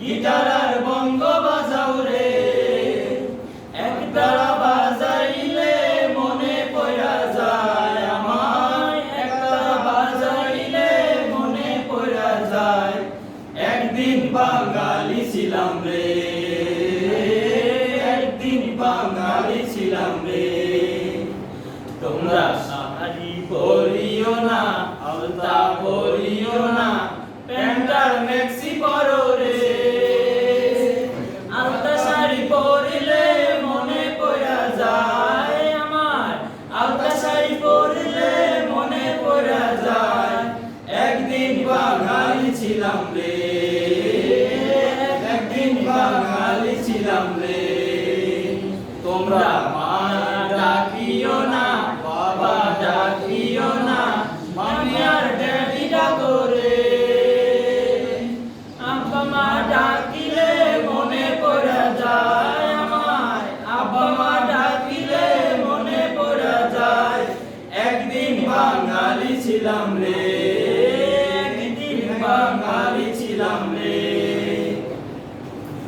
গিটারার বঙ্গ বাজাও রে। একতারা বাজাইলে মনে পড়া যায় আমার একতারা বাজাইলে মনে পড়া যায়। একদিন বাঙালি ছিলাম রে। একদিন বাঙালি ছিলাম রে। তোমরা সাহারি করিও না, আলতা ছিলাম রে। একদিন বাঙালি ছিলাম রে। তোমরা মা ডাকিও না, বাবা ডাকিও না ড্যাডি ডাকো রে। আব্বা মা ডাকিলে মনে পড়া যায় আমার আব্বা মা ডাকিলে মনে পড়া যায়। একদিন বাঙালি ছিলাম রে।